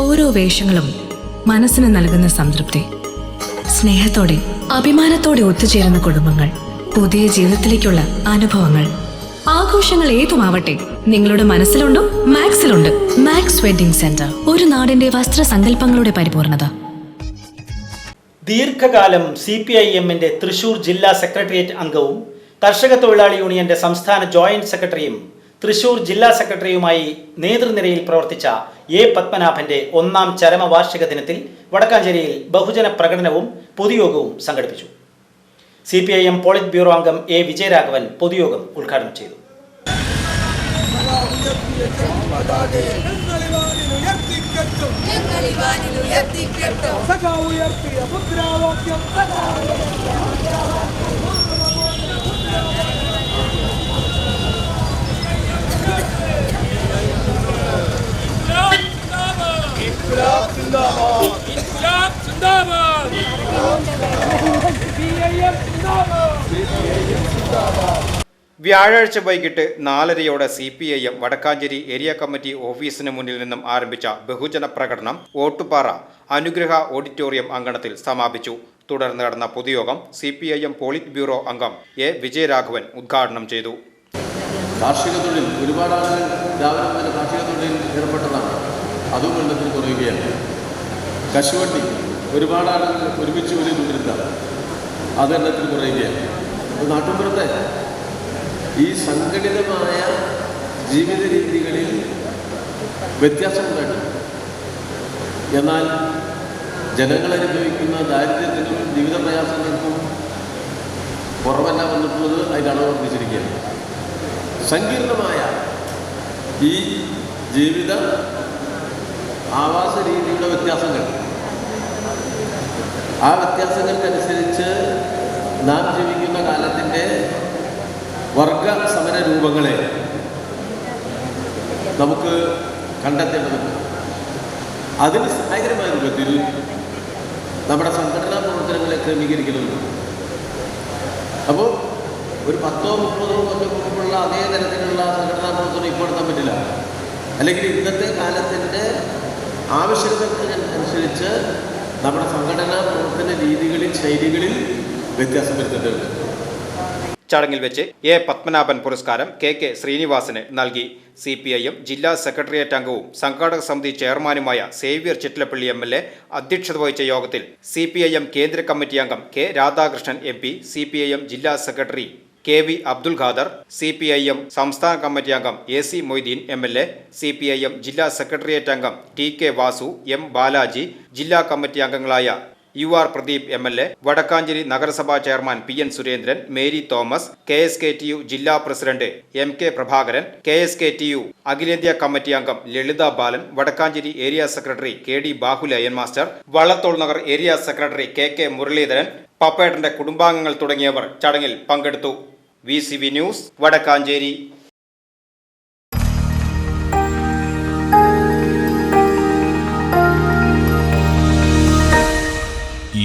ഓരോ വേഷങ്ങളും മനസ്സിന് നൽകുന്ന സംതൃപ്തി. സ്നേഹത്തോടെ അഭിമാനത്തോടെ ഒത്തുചേരുന്ന കുടുംബങ്ങൾ പുതിയ ജീവിതത്തിലേക്കുള്ള അനുഭവങ്ങൾ. ആഘോഷങ്ങൾ ഏതുമാവട്ടെ നിങ്ങളുടെ മനസ്സിലുണ്ടോ മാക്സിലുണ്ട്. മാക്സ് വെഡിംഗ് സെന്റർ ഒരു നാടിന്റെ വസ്ത്രസങ്കല്പങ്ങളുടെ പരിപൂർണത. ദീർഘകാലം സി പി ഐ എമ്മിന്റെ തൃശൂർ ജില്ലാ സെക്രട്ടേറിയറ്റ് അംഗവും കർഷക തൊഴിലാളി യൂണിയന്റെ സംസ്ഥാന ജോയിന്റ് സെക്രട്ടറിയും തൃശൂർ ജില്ലാ സെക്രട്ടറിയുമായി നേതൃനിരയിൽ പ്രവർത്തിച്ച എ പത്മനാഭന്റെ ഒന്നാം ചരമവാർഷിക ദിനത്തിൽ വടക്കാഞ്ചേരിയിൽ ബഹുജന പ്രകടനവും പൊതുയോഗവും സംഘടിപ്പിച്ചു. C P I M politburo അംഗം എ വിജയരാഘവൻ പൊതുയോഗം ഉദ്ഘാടനം ചെയ്തു. ഞങ്ങളിവാനിലുയർത്തിക്കെട്ടും ഇൻക്ലാബ് സിന്ദാബാദ്. സിപിഐഎം സിന്ദാബാദ്. വ്യാഴാഴ്ച വൈകിട്ട് നാലരയോടെ C P I M Vadakkanchery area committee ഓഫീസിന് മുന്നിൽ നിന്നും ആരംഭിച്ച ബഹുജന പ്രകടനം ഓട്ടുപാറ അനുഗ്രഹ ഓഡിറ്റോറിയം അങ്കണത്തിൽ സമാപിച്ചു. തുടർന്ന് നടന്ന പൊതുയോഗം C P I M politburo അംഗം എ വിജയരാഘവൻ ഉദ്ഘാടനം ചെയ്തു. കാർഷിക തൊഴിൽ ഒരുപാട് ആളുകൾ രാവിലെ മുതൽ കാർഷിക തൊഴിലിൽ ഏർപ്പെട്ടതാണ്. അതും വെള്ളത്തിൽ കുറയുകയാണ് കശുവണ്ടി ഒരുപാട് ആളുകൾ ഒരുമിച്ച് ഒരു കൊണ്ടിരുന്ന അത് എണ്ണത്തിൽ കുറയുകയാണ് നാട്ടുമ്പുറത്തെ ഈ സംഘടിതമായ ജീവിത രീതികളിൽ വ്യത്യാസമുണ്ടായിട്ടുണ്ട് എന്നാൽ ജനങ്ങൾ അനുഭവിക്കുന്ന ദാരിദ്ര്യത്തിനും ജീവിത പ്രയാസങ്ങൾക്കും കുറവല്ല വന്നിട്ടുള്ളത് അതിന്റെ അളവ് വർദ്ധിച്ചിരിക്കുകയാണ്. സങ്കീർണമായ ഈ ജീവിത ആവാസ രീതിയുടെ വ്യത്യാസങ്ങൾ. ആ വ്യത്യാസങ്ങൾക്കനുസരിച്ച് നാം ജീവിക്കുന്ന കാലത്തിന്റെ വർഗ സമര രൂപങ്ങളെ നമുക്ക് കണ്ടെത്തേണ്ടതുണ്ട്. അതിന് സഹായകരമായ രൂപത്തിൽ നമ്മുടെ സംഘടനാ പ്രവർത്തനങ്ങളെ ക്രമീകരിക്കുന്നുണ്ട് അപ്പോൾ ഒരു പത്തോ മുപ്പതോ കൊല്ലം മുമ്പുള്ള അതേ തരത്തിലുള്ള സംഘടനാ പ്രവർത്തനം ഇപ്പോൾ നടത്താൻ പറ്റില്ല. അല്ലെങ്കിൽ ഇന്നത്തെ കാലത്തിന്റെ ആവശ്യകതകൾക്ക് അനുസരിച്ച് നമ്മുടെ സംഘടനാ പ്രവർത്തന രീതികളിൽ ശൈലികളിൽ വ്യത്യാസം വരുത്തേണ്ടതുണ്ട് ചടങ്ങിൽ വെച്ച് എ പത്മനാഭൻ പുരസ്കാരം കെ കെ ശ്രീനിവാസന് നൽകി. സി പി ഐ എം ജില്ലാ സെക്രട്ടേറിയറ്റ് അംഗവും സംഘാടക സമിതി ചെയർമാനുമായ Xavier Chittilappilly M L A അധ്യക്ഷത വഹിച്ച യോഗത്തിൽ സി പി ഐ എം കേന്ദ്ര കമ്മിറ്റി അംഗം K Radhakrishnan M P C P I M ജില്ലാ secretary K V Abdul Khader C P I M സംസ്ഥാന കമ്മിറ്റി അംഗം A C Moideen M L A C P I M ജില്ലാ secretariat അംഗം T K Vasu M Balaji ജില്ലാ committee അംഗങ്ങളായ U R Pradeep M L A Vadakkanchery നഗരസഭാ chairman P N Surendran Mary Thomas K S K T U ജില്ലാ president M K Prabhakaran K S K T U അഖിലേന്ത്യാ committee അംഗം Lalitha Balan Vadakkanchery area secretary K D Bahuleyan master Vallathol Nagar area secretary K K Muraleedharan പപ്പേട്ടന്റെ കുടുംബാംഗങ്ങൾ തുടങ്ങിയവർ ചടങ്ങിൽ പങ്കെടുത്തു. V news Vadakkanchery.